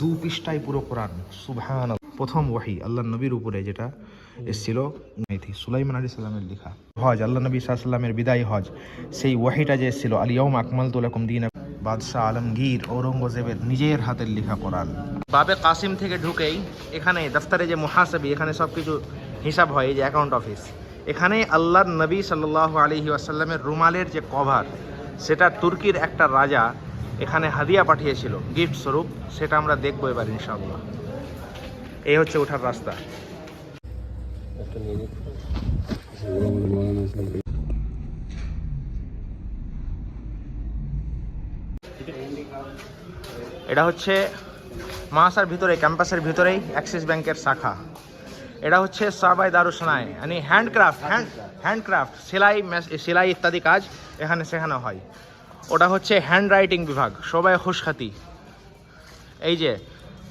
দু পৃষ্ঠায় পুরো কোরআন। সুবহান প্রথম ওয়াহি আল্লাহ নবীর উপরে যেটা এসেছিল সুলাইমান আলী সাল্লামের লেখা। হজ, আল্লাহ নবী সাল্লামের বিদায় হজ। সেই ওয়াহিটা যে এসেছিল আলিয়াউম আকমাল তুলাকুম দিন বাদশাহ আলমগীর ঔরঙ্গজেবের নিজের হাতের লেখা কোরআন। বাবে কাসিম থেকে ঢুকেই এখানে দফতরে যে মুহাসবি, এখানে সব কিছু হিসাব হয় যে অ্যাকাউন্ট অফিস এখানে আল্লাহর নবী সাল্লাহ আলহি আসাল্লামের রুমালের যে কভার সেটা তুর্কির একটা রাজা এখানে হাদিয়া পাঠিয়েছিল গিফট স্বরূপ, সেটা আমরা দেখব এবার ইনশাআল্লাহ। এই হচ্ছে ওঠার রাস্তা। এটা হচ্ছে মাসার ভিতরে, ক্যাম্পাসের ভিতরেই অ্যাক্সিস ব্যাংকের শাখা। এটা হচ্ছে সাবাই দারুসানায় মানে হ্যান্ডক্রাফট হ্যান্ড হ্যান্ডক্রাফট সেলাই সেলাই ইত্যাদি কাজ এখানে শেখানো হয়। ওটা হচ্ছে হ্যান্ড রাইটিং বিভাগ, সবাই খুশখাতি। এই যে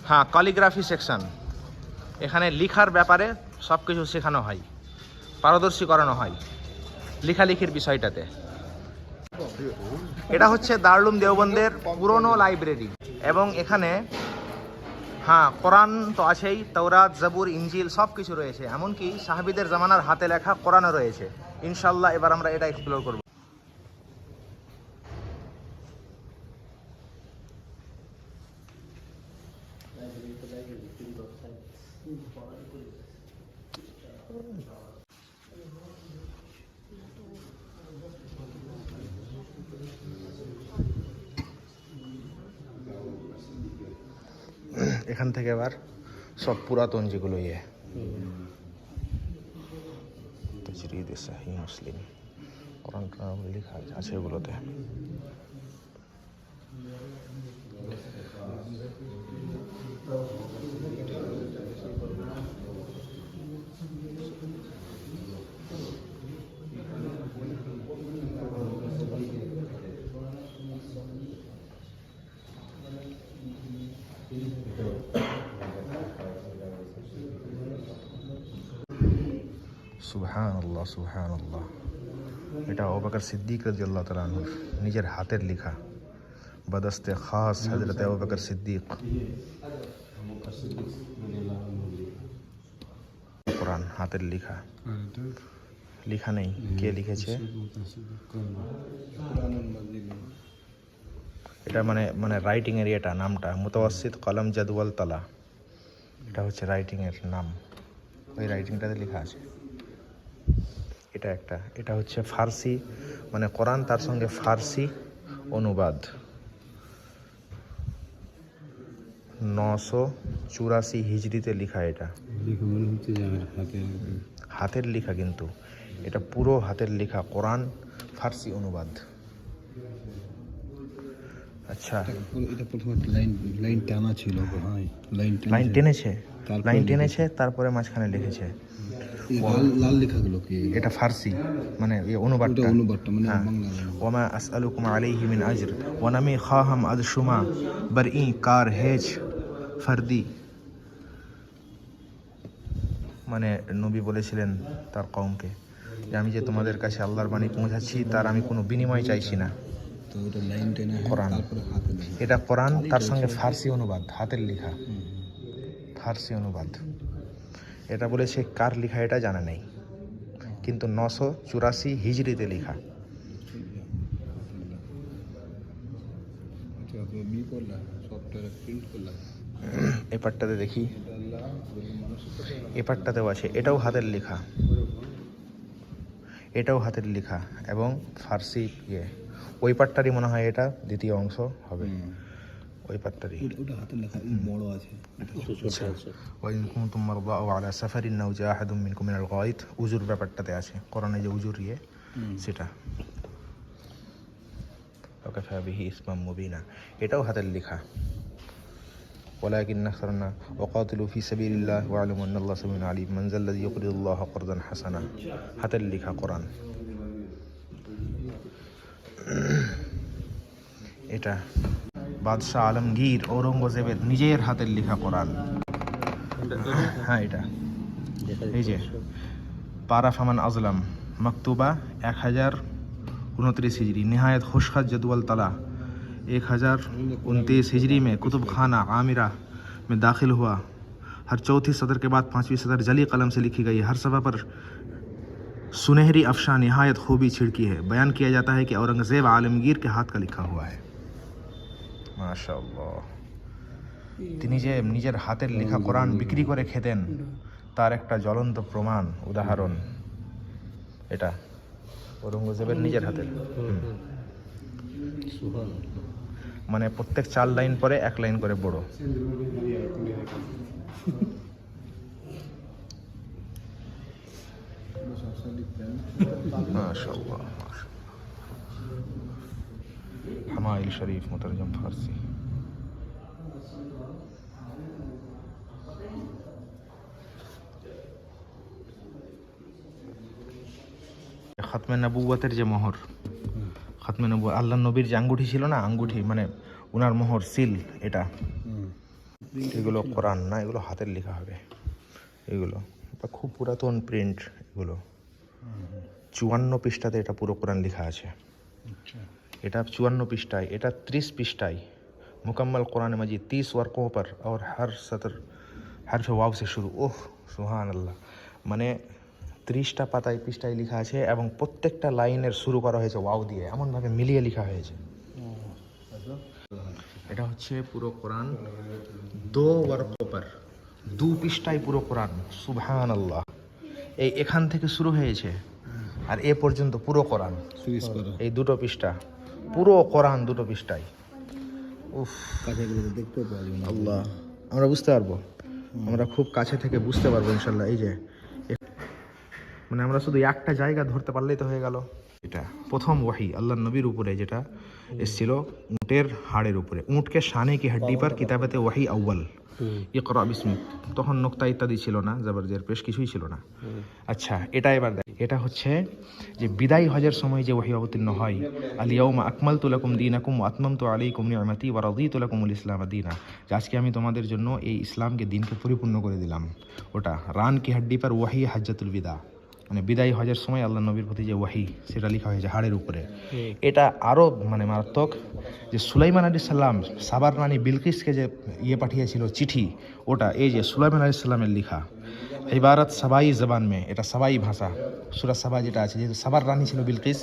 হ্যাঁ কলিগ্রাফি সেকশন এখানে লিখার ব্যাপারে সব কিছু শেখানো হয় পারদর্শী করানো হয়, লেখালেখির বিষয়টাতে। এটা হচ্ছে দারুলুম দেওবন্দের পুরনো লাইব্রেরি এবং এখানে হ্যাঁ কোরআন তো আছেই তৌরাত জাবুর ইঞ্জিল সব কিছু রয়েছে। এমনকি সাহাবিদের জামানার হাতে লেখা কোরআনও রয়েছে। ইনশাল্লাহ এবার আমরা এটা এক্সপ্লোর করব। এখান থেকে এবার সব পুরাতন যেগুলো ইয়ে। তজরিদ সাহি মুসলিম কোরআন লেখা আছে ওগুলোতে সুবহান আল্লাহ সুবহান আল্লাহ এটা অবাকর সিদ্দিক রাজি আল্লাহ তালুর নিজের হাতের লেখা বদস্তে খাস হজরত অবাকর সিদ্দিক কোরআন হাতের লেখা লেখা নেই কে লিখেছে এটা মানে মানে রাইটিং এর এটা নামটা মুতাওয়াসিত কলম জাদওয়াল তালা এটা হচ্ছে রাইটিং এর নাম ওই রাইটিংটাতে লেখা আছে এটা একটা। এটা হচ্ছে ফার্সি মানে কোরআন তার সঙ্গে ফার্সি অনুবাদ। নশো চুরাশি হিজড়িতে লেখা এটা। হাতের লেখা কিন্তু। এটা পুরো হাতের লেখা কোরআন ফার্সি অনুবাদ। আচ্ছা। এটা প্রথমে লাইন লাইন টানা ছিল লাইন লাইন টেনেছে। তারপরে লাইন টেনেছে তারপরে মাঝখানে লিখেছে। লাল লেখাগুলো এটা ফার্সি মানে অনুবাদটা। অনুবাদটা মানে হ্যাঁ। বাংলা ওয়ামা আসআলুকুম আলাইহি মিন আজর ওয়া নামি খাহাম আদ শুমা বার ই কার হেজ ফারদি। মানে নবী বলেছিলেন তার কওমকে যে আমি যে তোমাদের কাছে আল্লাহর বাণী পৌঁছাচ্ছি তার আমি কোনো বিনিময় চাইছি না। কোরআন। এটা কোরআন তার সঙ্গে ফার্সি অনুবাদ হাতের লেখা। ফার্সি অনুবাদ। এটা বলেছে, কার লেখা এটা জানা নেই। কিন্তু নশো চুরাশি হিজড়িতে লেখা। তো বি করলা সফটওয়্যার প্রিন্ট করলা এই পাটটাতে দেখি। এটা আল্লাহ মানুষের এ পাটটাতেও আছে, এটাও হাতের লেখা। এটাও হাতের লেখা এবং ফার্সি ইয়ে। ওই পাটটারই মনে হয় এটা দ্বিতীয় অংশ হবে। ওই পাটটারই ওটা হাতে লেখা বড় আছে وإن كنتم مرضى أو على سفر أو جاء أحد منكم من الغائط উজুর ব্যাপারটাতে আছে কোরআনে যে উজুর ইয়ে সেটা وكفى به إثما مبينا এটাও হাতের লেখা ولكن أكثرنا وقاتلوا في سبيل الله واعلموا أن الله سميع عليم من ذا الذي يقرض الله قرضا حسنا হাতের লেখা কোরআন এটা বাদশাহ আলমগীর ঔরঙ্গজেবের নিজের হাতের লেখা কোরআন হ্যাঁ এটা এই যে পারা ফামান আজলাম মাকতুবা এক হাজার উনত্রিশ হিজড়ি নেহায়ত খুশখাত জদুয়াল তালা एक हज़ार उनतीस हिजरी में कुतुब खाना आमिरा में दाखिल हुआ हर चौथी सदर के बाद पांचवी सदर जली कलम से लिखी गई हर सभा पर सुनहरी अफशा नहायत खूबी छिड़की है बयान किया जाता है कि औरंगज़ेब आलमगीर के हाथ का लिखा हुआ है তিনি যে নিজের হাতের লেখা কোরআন বিক্রি করে খেতেন তার একটা জ্বলন্ত প্রমাণ উদাহরণ এটা। ঔরঙ্গজেবের নিজের হাতের। মানে প্রত্যেক চার লাইন পরে এক লাইন করে বড়। মাশাআল্লাহ। হামাইল শরীফ, মোতারজম ফার্সি। খাতমে নবুয়াতের যে মোহর, খাতমে নবু আল্লাহ নবীর যে আঙ্গুঠি ছিল না, আঙ্গুঠি মানে উনার মোহর, সিল এটা। এগুলো কোরআন না, এগুলো হাতের লেখা হবে। এগুলো, এটা খুব পুরাতন প্রিন্ট এগুলো। চুয়ান্ন পৃষ্ঠাতে এটা পুরো কোরআন লেখা আছে। আচ্ছা। এটা চুয়ান্ন পৃষ্ঠায় এটা ত্রিশ পৃষ্ঠায়। মোকাম্মল কোরআন मजीद ত্রিশ वर्कों पर ওর হার সতর হার ওয়াও সে শুরু। ওহ সুহান আল্লাহ মানে ত্রিশটা পাতায় পৃষ্ঠায় লেখা আছে এবং প্রত্যেকটা লাইনের শুরু করা হয়েছে ওয়াও দিয়ে এমনভাবে মিলিয়ে লেখা হয়েছে। এটা হচ্ছে পুরো কোরআন দো ওয়ার্কোপার দু পৃষ্ঠায় পুরো কোরআন সুহান আল্লাহ এই এখান থেকে শুরু হয়েছে আর এ পর্যন্ত পুরো কোরআন। এই দুটো পৃষ্ঠা। পুরো কোরআন দুটো পৃষ্ঠায় উফ। দেখতে আল্লাহ। আমরা বুঝতে পারব। আমরা খুব কাছে থেকে বুঝতে পারব ইনশাল্লাহ এই যে মানে আমরা শুধু একটা জায়গা ধরতে পারলেই তো হয়ে গেল। এটা প্রথম ওয়াহি আল্লাহ নবীর উপরে যেটা এসেছিল উটের হাড়ের উপরে। উটকে শানে কি হাড্ডি পার কিতাবেতে ওয়াহি আউ্বাল ইকরা বিসমিক। তখন নোক্তা ইত্যাদি ছিল না জবরজের পেশ কিছুই ছিল না। আচ্ছা এটা এবার দেখ এটা হচ্ছে যে বিদায় হজের সময় যে ওয়াহি অবতীর্ণ হয় আলিয়াউমা আকমাল তুলাকুম দিনাকুম আতমাম তো আলাইকুম নিয়ামতি ওয়া রাদিতু লাকুমুল ইসলাম দিনা। যে আজকে আমি তোমাদের জন্য এই ইসলামকে দিনকে পরিপূর্ণ করে দিলাম। ওটা রান কি হাড্ডি পার ওয়াহি হাজ্জাতুল বিদা। মানে বিদায় হজের সময় আল্লাহ নবীর প্রতি যে ওয়াহি সেটা লেখা হয়েছে হাড়ের উপরে। এটা আরও মানে মারাত্মক যে সুলাইমান আলী সাল্লাম সাবার রানী বিলকিসকে যে ইয়ে পাঠিয়েছিল চিঠি ওটা এই যে সুলাইমান আলী সাল্লামের লেখা। ইবারত সাবাই জবান মে এটা সাবাই ভাষা। সুরা সাবা যেটা আছে যেহেতু সাবার রানী ছিল বিলকিস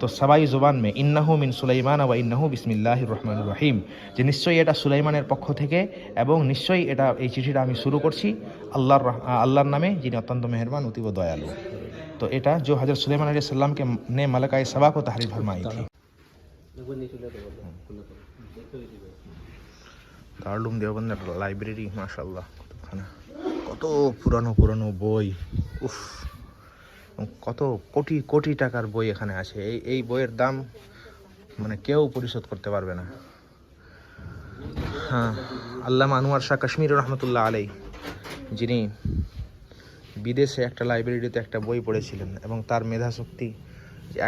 তো সাবাই জবান মে ইন্নাহু মিন সুলাইমান ওয়া ইন্নাহু বিসমিল্লাহ রহমান রহিম। যে নিশ্চয়ই এটা সুলাইমানের পক্ষ থেকে এবং নিশ্চয়ই এটা এই চিঠিটা আমি শুরু করছি আল্লাহর আল্লাহর নামে যিনি অত্যন্ত মেহরবান অতীব দয়ালু। তো এটা যে হাজর সুলাইমান আলী সাল্লামকে নে মালাকায় সবা কো তাহারি ফরমাই থি। দারুম দেওবন্দের লাইব্রেরি মাশাল্লাহ কতখানা। কত পুরানো পুরানো বই। উফ, কত কোটি কোটি টাকার বই এখানে আছে। এই এই বইয়ের দাম মানে কেউ পরিশোধ করতে পারবে না। হ্যাঁ আল্লাহ আনোয়ার শাহ কাশ্মীর রহমতুল্লাহ আলাই যিনি বিদেশে একটা লাইব্রেরিতে একটা বই পড়েছিলেন এবং তার মেধাশক্তি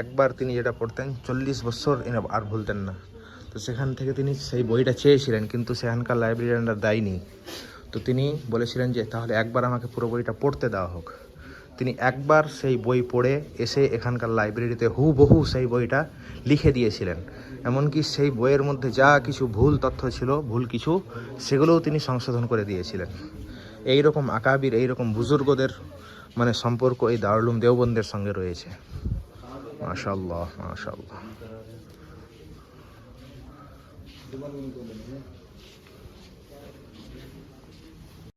একবার তিনি যেটা পড়তেন, চল্লিশ বছর আর ভুলতেন না। তো সেখান থেকে তিনি সেই বইটা চেয়েছিলেন, কিন্তু সেখানকার লাইব্রেরিয়ানরা দেয়নি। তো তিনি বলেছিলেন যে, তাহলে একবার আমাকে পুরো বইটা পড়তে দেওয়া হোক। তিনি একবার সেই বই পড়ে এসে এখানকার লাইব্রেরিতে হুবহু সেই বইটা লিখে দিয়েছিলেন। এমনকি সেই বইয়ের মধ্যে যা কিছু ভুল তথ্য ছিল, ভুল কিছু, সেগুলোও তিনি সংশোধন করে দিয়েছিলেন। এই রকম আকাবির এই রকম বুজুর্গদের মানে সম্পর্ক এই দারুলুম দেওবন্দের সঙ্গে রয়েছে। মাশাল্লাহ মাশাল্লাহ